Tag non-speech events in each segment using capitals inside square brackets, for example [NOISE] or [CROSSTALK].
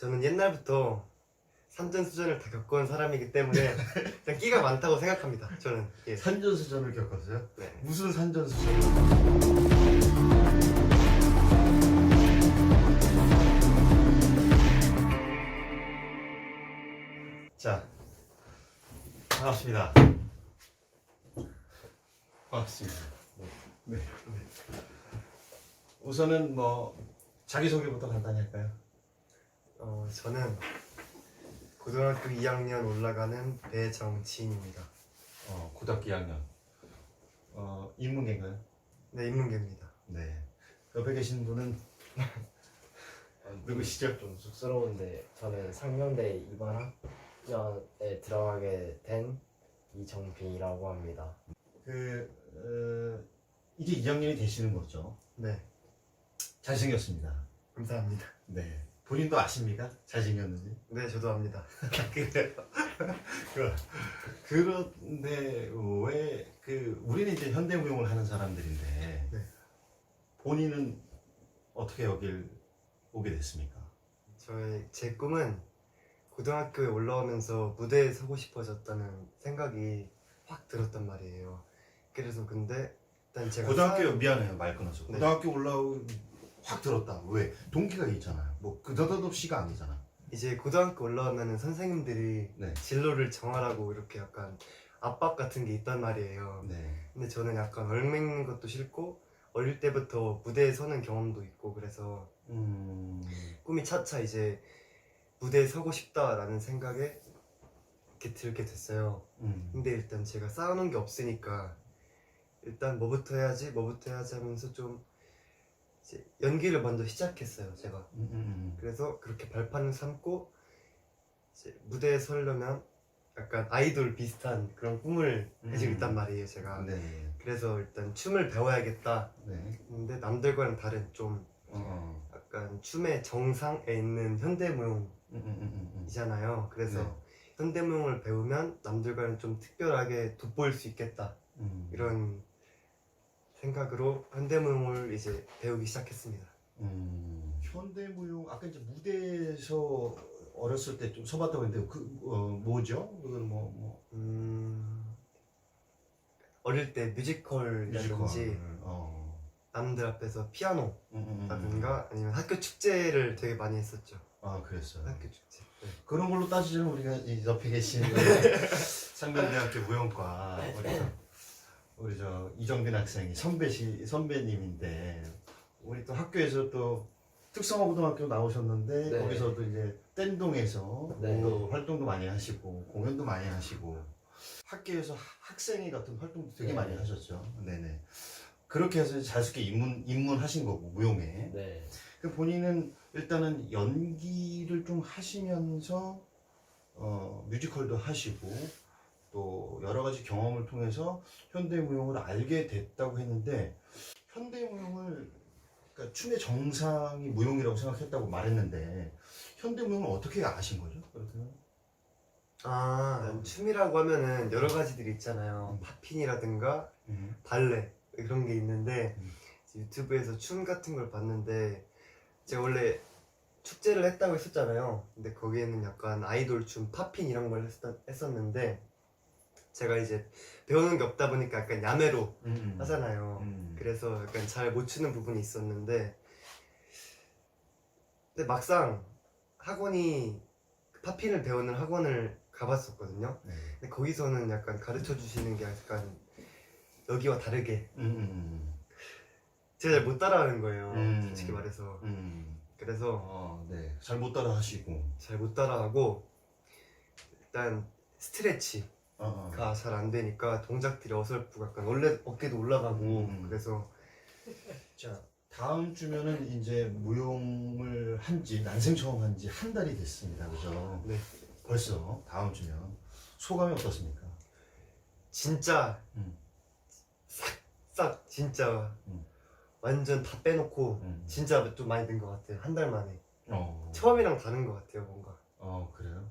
저는 옛날부터 산전수전을 다 겪어온 사람이기 때문에 [LAUGHS] 그냥 끼가 많다고 생각합니다. 저는 예. 산전수전을 겪었어요? 네. 무슨 산전수전? 자, 반갑습니다. 반갑습니다. 네. 우선은 뭐 자기소개부터 간단히 할까요? 어, 저는 고등학교 2학년 올라가는 배정치인입니다. 어, 고등학교 2학년. 어, 인문계인가요? 네, 인문계입니다. 네. 옆에 계신 분은 [LAUGHS] 누구시죠? 좀 쑥스러운데 저는 상명대 이번 학년에 들어가게 된 이정빈이라고 합니다. 그 어, 이제 2학년이 되시는 거죠? 네, 잘생겼습니다. 감사합니다. 네. 본인도 아십니까? 잘생겼는지? 네, 저도 압니다. [LAUGHS] 그래요. 그런데 왜 그 우리는 이제 현대무용을 하는 사람들인데 네. 본인은 어떻게 여길 오게 됐습니까? 저의 제 꿈은 고등학교에 올라오면서 무대에 서고 싶어졌다는 생각이 확 들었단 말이에요. 그래서 근데 일단 제가 고등학교 미안해요 말 끊어서 네. 고등학교 올라오 확 들었다 왜 동기가 있잖아요 뭐 그더더없이가 아니잖아 이제 고등학교 올라오면은 선생님들이 네. 진로를 정하라고 이렇게 약간 압박 같은 게 있단 말이에요. 네. 근데 저는 약간 얽매이는 것도 싫고 어릴 때부터 무대에 서는 경험도 있고 그래서 음, 꿈이 차차 이제 무대에 서고 싶다라는 생각에 이렇게 들게 됐어요. 음, 근데 일단 제가 쌓아놓은 게 없으니까 일단 뭐부터 해야지 뭐부터 해야지 하면서 좀 이제 연기를 먼저 시작했어요 제가 음, 음, 그래서 그렇게 발판을 삼고 이제 무대에 서려면 약간 아이돌 비슷한 그런 꿈을 가지고 음. 있단 말이에요 제가 음. 네. 그래서 일단 춤을 배워야겠다 네. 근데 남들과는 다른 좀 어, 어. 약간 춤의 정상에 있는 현대무용이잖아요 음, 음, 음, 음. 그래서 네. 현대무용을 배우면 남들과는 좀 특별하게 돋보일 수 있겠다 음. 이런 생각으로 현대무용을 이제 배우기 시작했습니다. 음, 현대무용 아까 이제 무대에서 어렸을 때 좀 서봤다고 했는데 그 어, 뭐죠? 그건 뭐, 뭐 음, 어릴 때 뮤지컬이라든지 뮤지컬. 어. 남들 앞에서 피아노라든가 음, 음, 음. 아니면 학교 축제를 되게 많이 했었죠. 아 그랬어요. 학교 축제. 네. 그런 걸로 따지자면 우리가 이 옆에 계신 [LAUGHS] 상면대학교 무용과 우리 저, 우리 저 이정빈 학생이 선배시 선배님인데 우리 또 학교에서 또 특성화고등학교 나오셨는데 네. 거기서도 이제 댄동에서 네. 또 활동도 많이 하시고 공연도 많이 하시고 학교에서 하- 학생회 같은 활동도 되게 네. 많이 하셨죠. 네네. 그렇게 해서 자연스럽게 입문 입문하신 거고 무용에. 네. 그 본인은 일단은 연기를 좀 하시면서 어, 뮤지컬도 하시고 또 여러 가지 경험을 통해서 현대무용을 알게 됐다고 했는데 현대무용을 그러니까 춤의 정상이 무용이라고 생각했다고 말했는데 현대무용을 어떻게 아신 거죠? 그렇다면? 아, 난 춤이라고 하면은 여러 가지들이 있잖아요. 팝핀이라든가 음. 발레 그런 게 있는데 음. 유튜브에서 춤 같은 걸 봤는데 제가 원래 축제를 했다고 했었잖아요. 근데 거기에는 약간 아이돌 춤, 팝핀 이런 걸 했었, 했었는데 제가 이제 배우는 게 없다 보니까 약간 야매로 음. 하잖아요. 음. 그래서 약간 잘 못 추는 부분이 있었는데 근데 막상 학원이 그 팝핀을 배우는 학원을 가봤었거든요. 네. 근데 거기서는 약간 가르쳐 주시는 게 약간 여기와 다르게 음, 음, 제가 잘 못 따라하는 거예요. 음. 솔직히 말해서. 음. 음. 그래서 어, 네. 잘 못 따라 하시고. 잘 못 따라하고 일단 스트레치가 어, 어. 잘안 되니까 동작들이 어설프고 약간 원래 어깨도 올라가고 음. 그래서 자 다음 주면은 이제 무용을 한지 난생 처음 한지 한 달이 됐습니다 그죠 네 벌써 다음 주면 소감이 어떻습니까 진짜 음. 싹싹 진짜 음. 완전 다 빼놓고 음. 진짜 좀 많이 는 것 같아요 한 달 만에 어, 처음이랑 다른 것 같아요 뭔가 어 그래요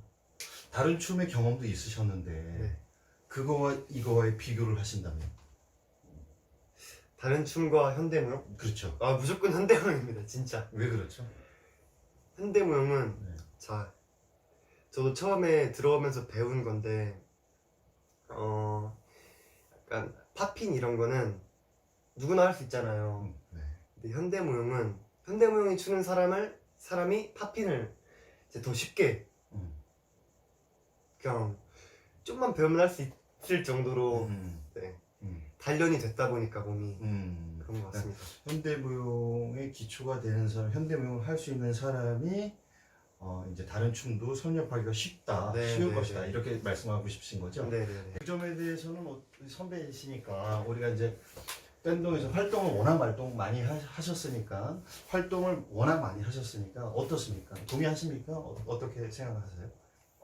다른 춤의 경험도 있으셨는데 네. 그거와 이거와의 비교를 하신다면 다른 춤과 현대무용 그렇죠 아 무조건 현대무용입니다 진짜 왜 그렇죠 현대무용은 네. 자, 저도 처음에 들어오면서 배운 건데, 어, 약간 팝핀 이런 거는 누구나 할 수 있잖아요. 음, 네. 근데 현대무용은 현대무용이 추는 사람을 사람이 팝핀을 이제 더 쉽게 음. 그냥 좀만 배우면 할 수 있을 정도로 음. 네, 음. 단련이 됐다 보니까 몸이 음. 그런 것 같습니다. 현대무용의 기초가 되는 사람, 현대무용을 할 수 있는 사람이 어, 이제 다른 춤도 섭렵하기가 쉽다, 네, 쉬운 네, 것이다 네. 이렇게 말씀하고 싶으신 거죠? 네 네 네. 그 점에 대해서는 어, 선배이시니까 우리가 이제 댄동에서 활동을 워낙 활동 많이 하, 하셨으니까 활동을 워낙 많이 하셨으니까 어떻습니까? 동의하십니까? 어, 어떻게 생각하세요?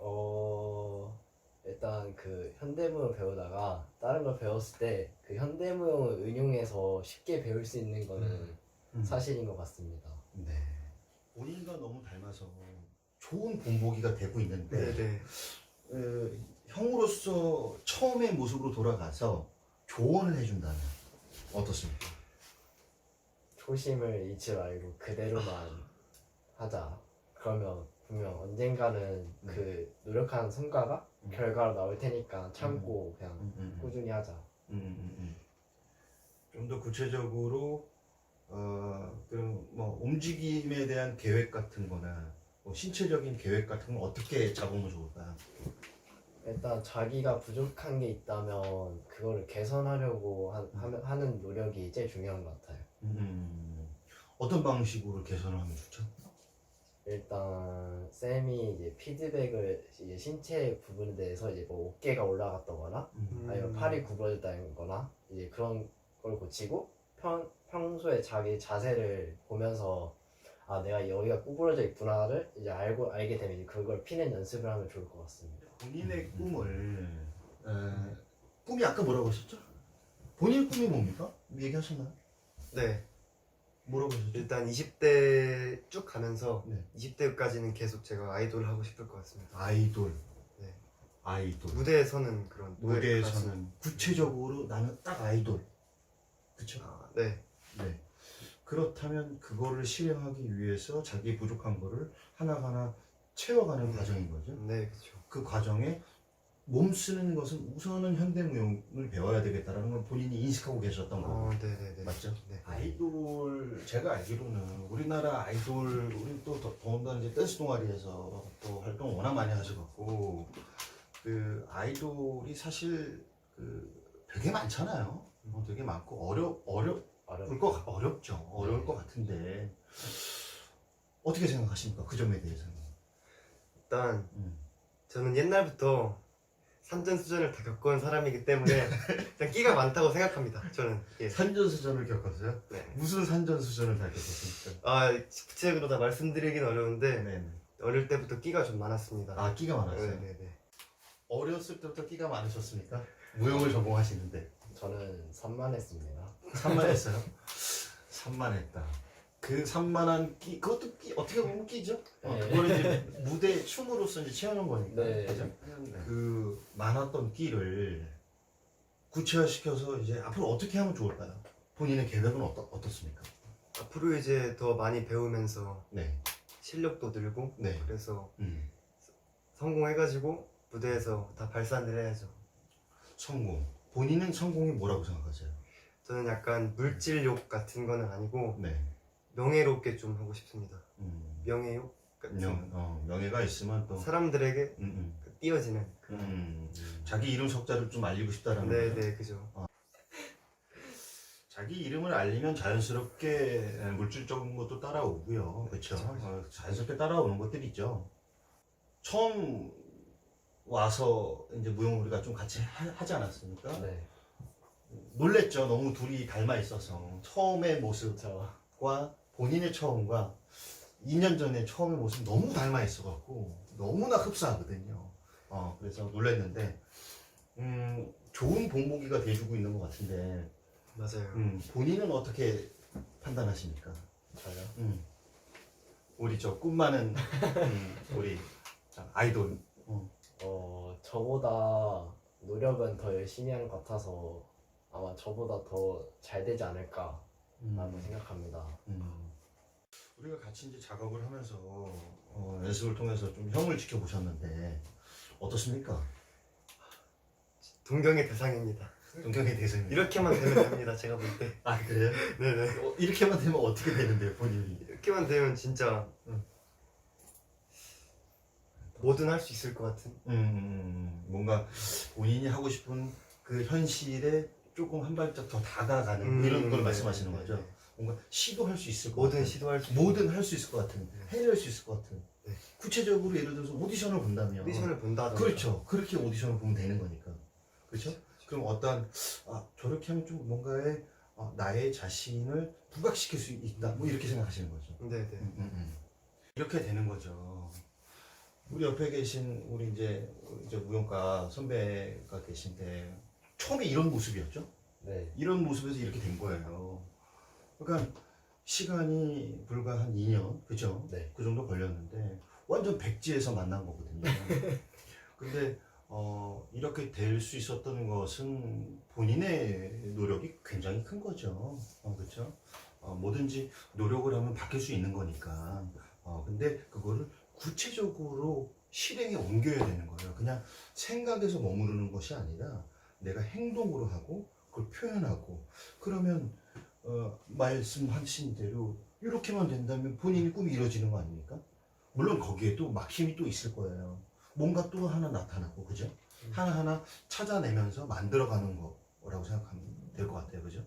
어 일단 그 현대무용 배우다가 다른 걸 배웠을 때 그 현대무용을 응용해서 쉽게 배울 수 있는 거는 사실인 것 같습니다. 네. 본인과 너무 닮아서 좋은 본보기가 되고 있는데 네네. 어, 형으로서 처음의 모습으로 돌아가서 조언을 해준다면 어떻습니까? 초심을 잃지 말고 그대로만 [LAUGHS] 하자. 그러면 분명 언젠가는 네. 그 노력한 성과가 음. 결과로 나올 테니까 참고 그냥 음, 꾸준히 하자. 좀 더 구체적으로 어, 그뭐 움직임에 대한 계획 같은 거나 뭐 신체적인 계획 같은 건 어떻게 잡으면 좋을까요? 일단 자기가 부족한 게 있다면 그거를 개선하려고 하, 하면- 하는 노력이 제일 중요한 것 같아요. 음, 어떤 방식으로 개선을 하면 좋죠? 일단 쌤이 이제 피드백을 이제 신체 부분에 대해서 이제 뭐 어깨가 올라갔다거나 음. 아니면 팔이 구부러졌다거나 이제 그런 걸 고치고 평, 평소에 자기 자세를 보면서 아 내가 여기가 구부러져 있구나를 이제 알고 알게 되면 이제 그걸 피는 연습을 하면 좋을 것 같습니다. 본인의 꿈을 에, 꿈이 아까 뭐라고 하셨죠? 본인 꿈이 뭡니까? 얘기하셨나요? 네. 하셨죠? 일단 20대 쭉 가면서 네. 20대까지는 계속 제가 아이돌을 하고 싶을 것 같습니다. 아이돌. 네. 아이돌. 무대에 서는 그런 노래 무대에서는 구체적으로 나는 딱 아이돌. 그쵸? 아, 네. 네. 그렇다면 그거를 실행하기 위해서 자기 부족한 거를 하나하나 채워가는 과정인 거죠. 네, 그렇죠. 그 과정에 몸 쓰는 것은 우선은 현대무용을 배워야 되겠다라는 걸 본인이 인식하고 계셨던 거고. 어, 네, 네, 네. 맞죠? 네. 아이돌 제가 알기로는 우리나라 아이돌 우리 또 더- 더군다나 이제 댄스 동아리에서 또 활동 워낙 많이 하셔갖고 그 아이돌이 사실 그 되게 많잖아요. 어, 되게 많고 어려 어려 어렵. 볼거 어렵죠. 어려울 것 같은데 어떻게 생각하십니까? 그 점에 대해서는. 일단 음. 저는 옛날부터 산전수전을 다 겪어온 사람이기 때문에 [LAUGHS] 그냥 끼가 많다고 생각합니다. 저는 예. 산전수전을 겪었어요? 네. 무슨 산전수전을 다 겪었습니까? 아 구체적으로 다 말씀드리긴 어려운데 네. 어릴 때부터 끼가 좀 많았습니다. 아 끼가 많았어요. 네, 네, 네. 어렸을 때부터 끼가 많으셨습니까? 무용을 전공하시는데 저는 산만했습니다. 산만했어요? [LAUGHS] 산만했다. 그 산만한 끼, 그것도 끼, 어떻게 보면 끼죠? 어, 네. 그걸 이제 무대 춤으로서 이제 채우는 거니까. 네. 그죠? 그 많았던 끼를 구체화시켜서 이제 앞으로 어떻게 하면 좋을까요? 본인의 계획은 어떠, 어떻습니까? 앞으로 이제 더 많이 배우면서 네. 실력도 늘고 네. 그래서 음. 성공해가지고 무대에서 다 발산을 해야죠. 성공. 본인은 성공이 뭐라고 생각하세요? 저는 약간 물질욕 같은 거는 아니고 네. 명예롭게 좀 하고 싶습니다. 음. 같은 명, 어, 명예가 있으면 또. 사람들에게 음, 음. 그 띄어지는 그런 음. 자기 이름 석자를 좀 알리고 싶다라는 네, 거죠? 네, 그죠. 자기 이름을 알리면 자연스럽게 물질적인 것도 따라오고요. 그렇죠. 어, 자연스럽게 따라오는 것들이 있죠. 처음 와서 이제 무용 우리가 좀 같이 하, 지 않았습니까? 네. 놀랬죠. 너무 둘이 닮아 있어서 처음의 모습과 저 본인의 처음과 2년 전의 처음의 모습 너무 닮아 있어갖고 너무나 흡사하거든요. 어, 그래서 놀랬는데 음, 좋은 본보기가 돼주고 있는 것 같은데 맞아요. 음, 본인은 어떻게 판단하십니까? 저요. 음, 우리 저 꿈 많은 음, 우리 자, 아이돌 어, 어 저보다 노력은 더 열심히 하는 것 같아서 아마 저보다 더 잘 되지 않을까라고 음, 생각합니다. 음. 우리가 같이 이제 작업을 하면서 어, 연습을 통해서 좀 형을 지켜보셨는데 어떻습니까? 동경의 대상입니다. 동경의 대상이 이렇게만 되면 됩니다. 제가 볼 때. 아 그래요? 네네. 어, 이렇게만 되면 어떻게 되는데요 본인이? 이렇게만 되면 진짜 응. 뭐든 할 수 있을 것 같은. 음, 음, 뭔가 본인이 하고 싶은 그 현실에 조금 한 발짝 더 다가가는 음, 이런 걸 네, 말씀하시는 네, 거죠. 네. 뭔가 시도할 수 있을 것 뭐든 같은. 시도할 수. 뭐든 할 수 있을 것 같은. 네. 해낼 수 있을 것 같은. 네. 구체적으로 예를 들어서 오디션을 본다면. 오디션을 본다던가. 그렇죠. 그렇게 오디션을 보면 되는 거니까. 그렇죠? 그럼 어떤 아 저렇게 하면 좀 뭔가의 어, 나의 자신을 부각시킬 수 있다. 뭐 이렇게 생각하시는 거죠. 네네. 음, 음, 음. 이렇게 되는 거죠. 우리 옆에 계신 우리 이제 이제 무용가 선배가 계신데 처음에 이런 모습이었죠. 네. 이런 모습에서 이렇게 된 거예요. 그러니까 시간이 불과 한 2년, 그죠? 네. 그 정도 걸렸는데 완전 백지에서 만난 거거든요. [LAUGHS] 근데 어, 이렇게 될 수 있었던 것은 본인의 노력이 굉장히 큰 거죠. 어, 그렇죠? 어, 뭐든지 노력을 하면 바뀔 수 있는 거니까. 어, 근데 그거를 구체적으로 실행에 옮겨야 되는 거예요. 그냥 생각에서 머무르는 것이 아니라 내가 행동으로 하고 그걸 표현하고 그러면 어, 말씀하신 대로 이렇게만 된다면 본인이 꿈이 이루어지는 거 아닙니까? 물론 거기에 또 막힘이 또 있을 거예요. 뭔가 또 하나 나타나고 그죠? 하나하나 찾아내면서 만들어가는 거라고 생각하면 될 것 같아요. 그죠?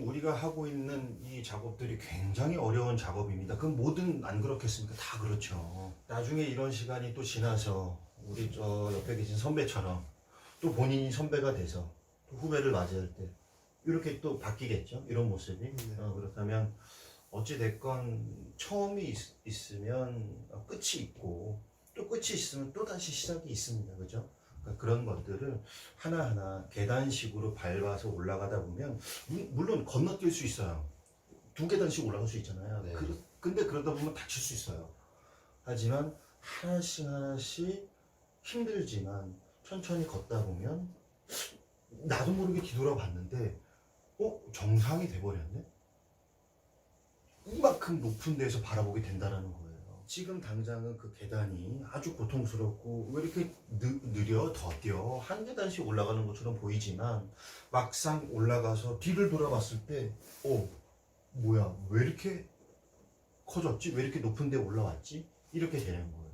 우리가 하고 있는 이 작업들이 굉장히 어려운 작업입니다. 그럼 뭐든 안 그렇겠습니까? 다 그렇죠. 나중에 이런 시간이 또 지나서 우리 저 옆에 계신 선배처럼 또 본인이 선배가 돼서 또 후배를 맞이할 때 이렇게 또 바뀌겠죠. 이런 모습이. 네. 어, 그렇다면 어찌 됐건 처음이 있, 으면 끝이 있고 또 끝이 있으면 또 다시 시작이 있습니다. 그죠? 그러니까 그런 것들을 하나하나 계단식으로 밟아서 올라가다 보면 무- 물론 건너뛸 수 있어요. 두 계단씩 올라갈 수 있잖아요. 네. 그, 근데 그러다 보면 다칠 수 있어요. 하지만 하나씩 하나씩 힘들지만 천천히 걷다 보면 나도 모르게 뒤돌아봤는데 어? 정상이 돼버렸네? 이만큼 높은 데서 바라보게 된다라는 거예요. 지금 당장은 그 계단이 아주 고통스럽고 왜 이렇게 느, 느려 더뎌 한 계단씩 올라가는 것처럼 보이지만 막상 올라가서 뒤를 돌아봤을 때 어, 뭐야 왜 이렇게 커졌지? 왜 이렇게 높은 데 올라왔지? 이렇게 되는 거예요.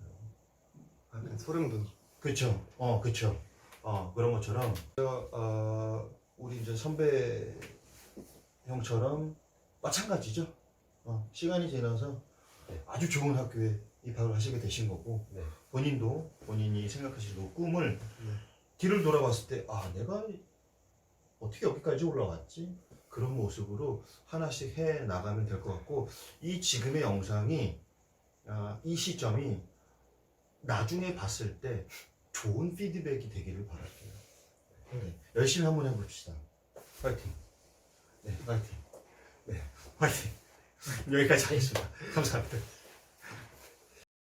약간 소름 돋. 그쵸. 어, 그쵸. 어, 그런 것처럼. 저, 어, 우리 이제 선배 형처럼 마찬가지죠. 어, 시간이 지나서 네. 아주 좋은 학교에 입학을 하시게 되신 거고, 네. 본인도 본인이 생각하시는 꿈을 네. 뒤를 돌아봤을 때, 아, 내가 어떻게 여기까지 올라왔지? 그런 모습으로 하나씩 해 나가면 될 것 같고, 이 지금의 영상이, 아, 이 시점이 나중에 봤을 때 좋은 피드백이 되기를 바랄게요. 네, 열심히 한번 해봅시다. 파이팅. 네, 파이팅. 네, 파이팅. 여기까지 하겠습니다. 감사합니다.